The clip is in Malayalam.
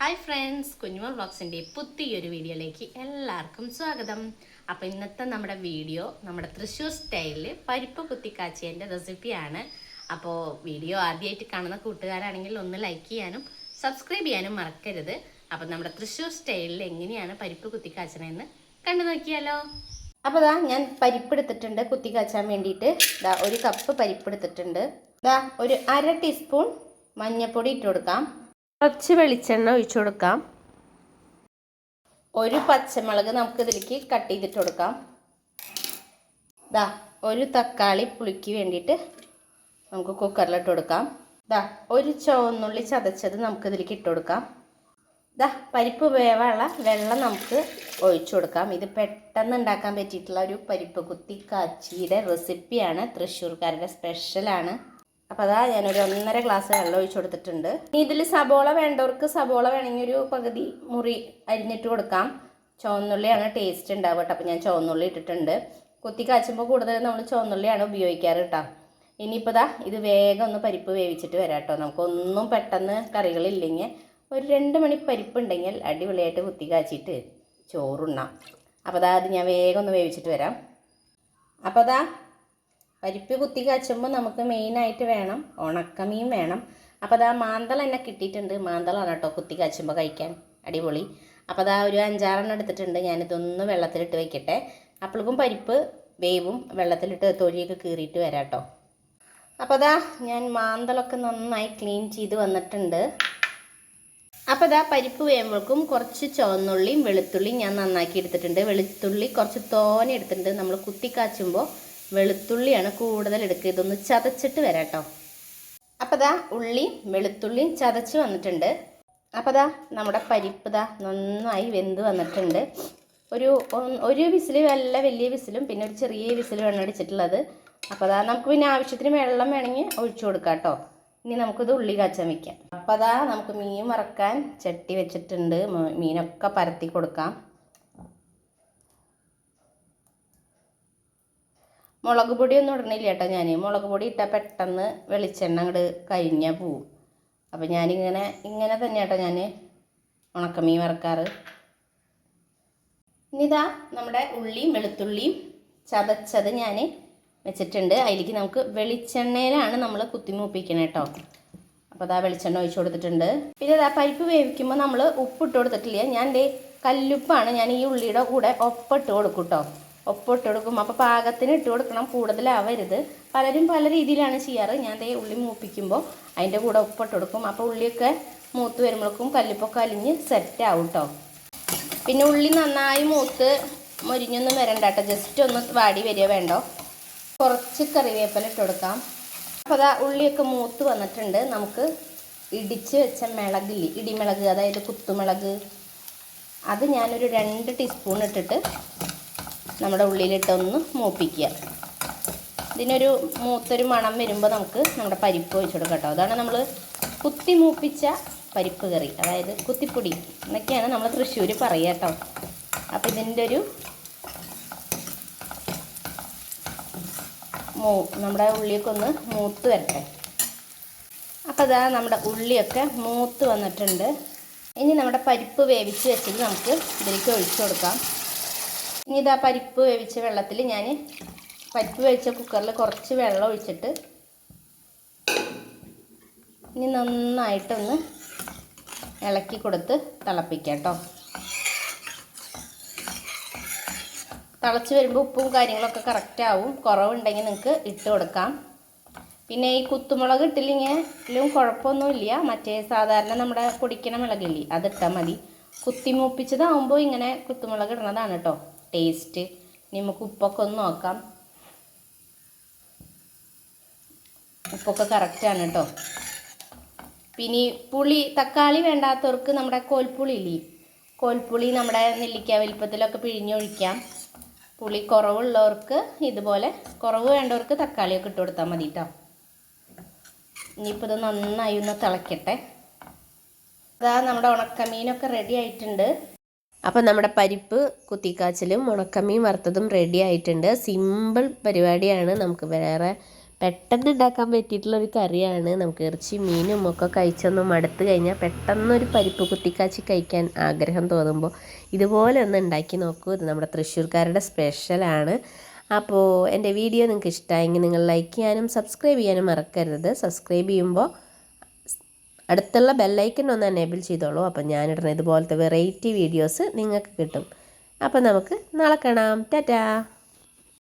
ഹായ് ഫ്രണ്ട്സ് കുഞ്ഞുമോൾ ബ്ലോഗ്സിന്റെ പുതിയൊരു വീഡിയോയിലേക്ക് എല്ലാവർക്കും സ്വാഗതം. അപ്പോൾ ഇന്നത്തെ നമ്മുടെ വീഡിയോ നമ്മുടെ തൃശ്ശൂർ സ്റ്റൈലിൽ പരിപ്പ് കുത്തിക്കാച്ചിയന്റെ റെസിപ്പിയാണ്. അപ്പോൾ വീഡിയോ ആദ്യമായിട്ട് കാണുന്ന കൂട്ടുകാരാണെങ്കിൽ ഒന്ന് ലൈക്ക് ചെയ്യാനും സബ്സ്ക്രൈബ് ചെയ്യാനും മറക്കരുത്. അപ്പോൾ നമ്മുടെ തൃശ്ശൂർ സ്റ്റൈലിൽ എങ്ങനെയാണ് പരിപ്പ് കുത്തിക്കാച്ചണമെന്ന് കണ്ടു നോക്കിയാലോ. അപ്പോൾ ദാ ഞാൻ പരിപ്പ് എടുത്തിട്ടുണ്ട് കുത്തിക്കാച്ചാൻ വേണ്ടിയിട്ട്. ഇതാ ഒരു കപ്പ് പരിപ്പ് എടുത്തിട്ടുണ്ട്. ദാ ഒരു അര ടീസ്പൂൺ മഞ്ഞൾപ്പൊടി ഇട്ട് കൊടുക്കാം. കുറച്ച് വെളിച്ചെണ്ണ ഒഴിച്ചു കൊടുക്കാം. ഒരു പച്ചമുളക് നമുക്ക് ഇതിലേക്ക് കട്ട് ചെയ്തിട്ട് കൊടുക്കാം. ദാ ഒരു തക്കാളി പുളിക്ക് വേണ്ടിയിട്ട് നമുക്ക് കുക്കറിലിട്ട് കൊടുക്കാം. ദാ ഒരു ചുവന്നുള്ളി ചതച്ചത് നമുക്ക് ഇതിലേക്ക് ഇട്ട് കൊടുക്കാം. ദാ പരിപ്പ് വേവാനുള്ള വെള്ളം നമുക്ക് ഒഴിച്ചു കൊടുക്കാം. ഇത് പെട്ടെന്ന് ഉണ്ടാക്കാൻ പറ്റിയിട്ടുള്ള ഒരു പരിപ്പ് കുത്തി കാച്ചിയുടെ റെസിപ്പിയാണ്. തൃശ്ശൂർക്കാരുടെ സ്പെഷ്യലാണ് അപ്പോൾ അതാ ഞാനൊരു ഒന്നര ഗ്ലാസ് വെള്ളം ഒഴിച്ചു കൊടുത്തിട്ടുണ്ട്. ഇനി ഇതിൽ സബോള വേണ്ടവർക്ക് സബോള വേണമെങ്കിൽ ഒരു പകുതി മുറി അരിഞ്ഞിട്ട് കൊടുക്കാം. ചുവന്നുള്ളിയാണ് ടേസ്റ്റ് ഉണ്ടാവുക കേട്ടോ. അപ്പോൾ ഞാൻ ചുവന്നുള്ളി ഇട്ടിട്ടുണ്ട്. കൊത്തി കാച്ചുമ്പോൾ കൂടുതൽ നമ്മൾ ചുവന്നുള്ളിയാണ് ഉപയോഗിക്കാറ് കേട്ടോ. ഇനിയിപ്പോൾ ദാ ഇത് വേഗം ഒന്ന് പരിപ്പ് വേവിച്ചിട്ട് വരാം കേട്ടോ. നമുക്കൊന്നും പെട്ടെന്ന് കറികളില്ലെങ്കിൽ ഒരു രണ്ട് മണി പരിപ്പ് ഉണ്ടെങ്കിൽ അടിപൊളിയായിട്ട് കുത്തി കാച്ചിട്ട് ചോറുണ്ണാം. അപ്പോൾ അതാ അത് ഞാൻ വേഗം ഒന്ന് വേവിച്ചിട്ട് വരാം. അപ്പോൾ അതാ പരിപ്പ് കുത്തി കാച്ചുമ്പോൾ നമുക്ക് മെയിനായിട്ട് വേണം ഉണക്കമീൻ വേണം. അപ്പോൾ അതാ മാന്തൾ എന്നെ കിട്ടിയിട്ടുണ്ട്. മാന്തളാണ് കേട്ടോ കുത്തി കാച്ചുമ്പോൾ കഴിക്കാൻ. അടിപൊളി. അപ്പോൾ അതാ ഒരു അഞ്ചാറെണ്ണം എടുത്തിട്ടുണ്ട്. ഞാനിതൊന്ന് വെള്ളത്തിലിട്ട് വയ്ക്കട്ടെ അപ്പോഴേക്കും പരിപ്പ് വേവും. വെള്ളത്തിലിട്ട് തൊലിയൊക്കെ കീറിയിട്ട് വരാം കേട്ടോ. അപ്പോൾ അതാ ഞാൻ മാന്തളൊക്കെ നന്നായി ക്ലീൻ ചെയ്ത് വന്നിട്ടുണ്ട്. അപ്പോൾ ഇതാ പരിപ്പ് വേകുമ്പോഴേക്കും കുറച്ച് ചുവന്നുള്ളിയും വെളുത്തുള്ളിയും ഞാൻ നന്നാക്കി എടുത്തിട്ടുണ്ട്. വെളുത്തുള്ളി കുറച്ച് തോനെ എടുത്തിട്ടുണ്ട്. നമ്മൾ കുത്തി കാച്ചുമ്പോൾ വെളുത്തുള്ളിയാണ് കൂടുതൽ എടുക്കുക. ഇതൊന്ന് ചതച്ചിട്ട് വരാം കേട്ടോ അപ്പോൾ ദാ ഉള്ളിയും വെളുത്തുള്ളിയും ചതച്ച് വന്നിട്ടുണ്ട്. അപ്പോൾ ദാ നമ്മുടെ പരിപ്പ് ദാ നന്നായി വെന്ത് വന്നിട്ടുണ്ട്. ഒരു ഒരു വിസിൽ വല്ല വലിയ വിസിലും പിന്നെ ഒരു ചെറിയ വിസിലുമാണ് അടിച്ചിട്ടുള്ളത്. അപ്പോൾ ദാ നമുക്ക് പിന്നെ ആവശ്യത്തിന് വെള്ളം വേണമെങ്കിൽ ഒഴിച്ചു കൊടുക്കാം കേട്ടോ. ഇനി നമുക്കിത് ഉള്ളി കാച്ചാൻ വെക്കാം. അപ്പോൾ അതാ നമുക്ക് മീൻ വറക്കാൻ ചട്ടി വെച്ചിട്ടുണ്ട്. മീനൊക്കെ പരത്തി കൊടുക്കാം. മുളക് പൊടിയൊന്നും ഇടണില്ല കേട്ടോ ഞാൻ മുളക് പൊടി ഇട്ടാൽ പെട്ടെന്ന് വെളിച്ചെണ്ണ അങ്ങോട്ട് കരിഞ്ഞാൽ പോവും. അപ്പോൾ ഞാനിങ്ങനെ ഇങ്ങനെ തന്നെ കേട്ടോ ഞാൻ ഉണക്കമീൻ വറക്കാറ്. ഇനിതാ നമ്മുടെ ഉള്ളിയും വെളുത്തുള്ളിയും ചതച്ചത് ഞാൻ വെച്ചിട്ടുണ്ട്. അതിലേക്ക് നമുക്ക് വെളിച്ചെണ്ണയിലാണ് നമ്മൾ കുത്തിമൂപ്പിക്കണേ കേട്ടോ. അപ്പോൾ അതാ വെളിച്ചെണ്ണ ഒഴിച്ചു കൊടുത്തിട്ടുണ്ട്. പിന്നെ ഇതാ പരിപ്പ് വേവിക്കുമ്പോൾ നമ്മൾ ഉപ്പിട്ട് കൊടുത്തിട്ടില്ല. ഞാൻ കല്ലുപ്പാണ്. ഞാൻ ഈ ഉള്ളിയുടെ കൂടെ ഒപ്പിട്ട് കൊടുക്കും കേട്ടോ. ഒപ്പിട്ട് കൊടുക്കും. അപ്പോൾ പാകത്തിന് ഇട്ട് കൊടുക്കണം. കൂടുതലാവരുത്. പലരും പല രീതിയിലാണ് ചെയ്യാറ്. ഞാൻ ദേ ഉള്ളി മൂപ്പിക്കുമ്പോൾ അതിന്റെ കൂടെ ഉപ്പിട്ട് കൊടുക്കും. അപ്പോൾ ഉള്ളിയൊക്കെ മൂത്ത് വരുമ്പോഴേക്കും കല്ലിപ്പൊക്കെ അലിഞ്ഞ് സെറ്റ് ആവും കേട്ടോ പിന്നെ ഉള്ളി നന്നായി മൂത്ത് മൊരിഞ്ഞൊന്നും വരണ്ട കേട്ടോ ജസ്റ്റ് ഒന്ന് വാടി വരിക വേണ്ടോ? കുറച്ച് കറിവേപ്പില ഇട്ട് കൊടുക്കാം. അപ്പോൾ അതാ ഉള്ളിയൊക്കെ മൂത്ത് വന്നിട്ടുണ്ട്. നമുക്ക് ഇടിച്ച് വെച്ച മിളകില്ലേ ഇടിമിളക് അതായത് കുത്തുമിളക്. അത് ഞാനൊരു രണ്ട് ടീസ്പൂൺ ഇട്ടിട്ട് നമ്മുടെ ഉള്ളിലിട്ടൊന്ന് മൂപ്പിക്കുക. ഇതിനൊരു മൂത്തൊരു മണം വരുമ്പോൾ നമുക്ക് നമ്മുടെ പരിപ്പ് ഒഴിച്ചു കൊടുക്കാം കേട്ടോ. അതാണ് നമ്മൾ കുത്തി മൂപ്പിച്ച പരിപ്പ് കറി. അതായത് കുത്തിപ്പൊടി. എന്നൊക്കെയാണ് നമ്മൾ തൃശ്ശൂർ പറയുക കേട്ടോ. അപ്പോൾ ഇതിന്റെ ഒരു മൂ നമ്മുടെ ഉള്ളിയൊക്കെ ഒന്ന് മൂത്ത് വരട്ടെ. അപ്പോൾ അതാ നമ്മുടെ ഉള്ളിയൊക്കെ മൂത്ത് വന്നിട്ടുണ്ട്. ഇനി നമ്മുടെ പരിപ്പ് വേവിച്ച് വെച്ചിട്ട് നമുക്ക് ഇതിലേക്ക് ഒഴിച്ചു കൊടുക്കാം. ഇനി ഇതാ പരിപ്പ് വേവിച്ച വെള്ളത്തിൽ ഞാൻ പരിപ്പ് വേവിച്ച കുക്കറിൽ കുറച്ച് വെള്ളം ഒഴിച്ചിട്ട് ഇനി നന്നായിട്ടൊന്ന് ഇളക്കി കൊടുത്ത് തിളപ്പിക്കാം കേട്ടോ തിളച്ച് വരുമ്പോൾ ഉപ്പും കാര്യങ്ങളൊക്കെ കറക്റ്റ് ആവും. കുറവുണ്ടെങ്കിൽ നിങ്ങൾക്ക് ഇട്ട് കൊടുക്കാം. പിന്നെ ഈ കുത്തുമുളക് ഇട്ടില്ലെങ്കിലും കുഴപ്പമൊന്നുമില്ല. മറ്റേ സാധാരണ നമ്മുടെ പൊടിക്കണ മുളകില്ലേ അതിട്ടാൽ മതി. കുത്തി മൂപ്പിച്ചതാവുമ്പോൾ ഇങ്ങനെ കുത്തുമുളക് ഇടണതാണ് കേട്ടോ ടേസ്റ്റ് ഇനി നമുക്ക് ഉപ്പൊക്കെ ഒന്ന് നോക്കാം. ഉപ്പൊക്കെ കറക്റ്റാണ് കേട്ടോ പിന്നെ പുളി തക്കാളി വേണ്ടാത്തവർക്ക് നമ്മുടെ കോൽപ്പുളി ഇല്ലേ? കോൽപ്പുളി നമ്മുടെ നെല്ലിക്ക വലിപ്പത്തിലൊക്കെ പിഴിഞ്ഞൊഴിക്കാം പുളി കുറവുള്ളവർക്ക് ഇതുപോലെ കുറവ് വേണ്ടവർക്ക് തക്കാളിയൊക്കെ ഇട്ട് കൊടുത്താൽ മതി കേട്ടോ ഇനിയിപ്പോൾ ഇത് നന്നായി ഒന്ന് തിളയ്ക്കട്ടെ ഇതാ നമ്മുടെ ഉണക്കമീനൊക്കെ റെഡി ആയിട്ടുണ്ട്. അപ്പം നമ്മുടെ പരിപ്പ് കുത്തിക്കാച്ചിലും ഉണക്കമീൻ വറുത്തതും റെഡി ആയിട്ടുണ്ട്. സിമ്പിൾ പരിപാടിയാണ്. നമുക്ക് വേറെ പെട്ടെന്ന് ഉണ്ടാക്കാൻ പറ്റിയിട്ടുള്ളൊരു കറിയാണ്. നമുക്ക് ഇറച്ചി മീനും ഒക്കെ കഴിച്ചൊന്ന് മടുത്ത് കഴിഞ്ഞാൽ പെട്ടെന്നൊരു പരിപ്പ് കുത്തിക്കാച്ചി കഴിക്കാൻ ആഗ്രഹം തോന്നുമ്പോൾ ഇതുപോലെ ഒന്ന് ഉണ്ടാക്കി നോക്കൂ. ഇത് നമ്മുടെ തൃശ്ശൂർക്കാരുടെ സ്പെഷ്യലാണ് അപ്പോൾ എന്റെ വീഡിയോ നിങ്ങൾക്ക് ഇഷ്ടമായെങ്കിൽ നിങ്ങൾ ലൈക്ക് ചെയ്യാനും സബ്സ്ക്രൈബ് ചെയ്യാനും മറക്കരുത്. സബ്സ്ക്രൈബ് ചെയ്യുമ്പോൾ അടുത്തുള്ള ബെല്ലൈക്കൻ ഒന്ന് എനേബിൾ ചെയ്തോളൂ. അപ്പം ഞാനിടുന്ന ഇതുപോലത്തെ വെറൈറ്റി വീഡിയോസ് നിങ്ങൾക്ക് കിട്ടും. അപ്പം നമുക്ക് നാളെ കാണാം. ടാറ്റാ.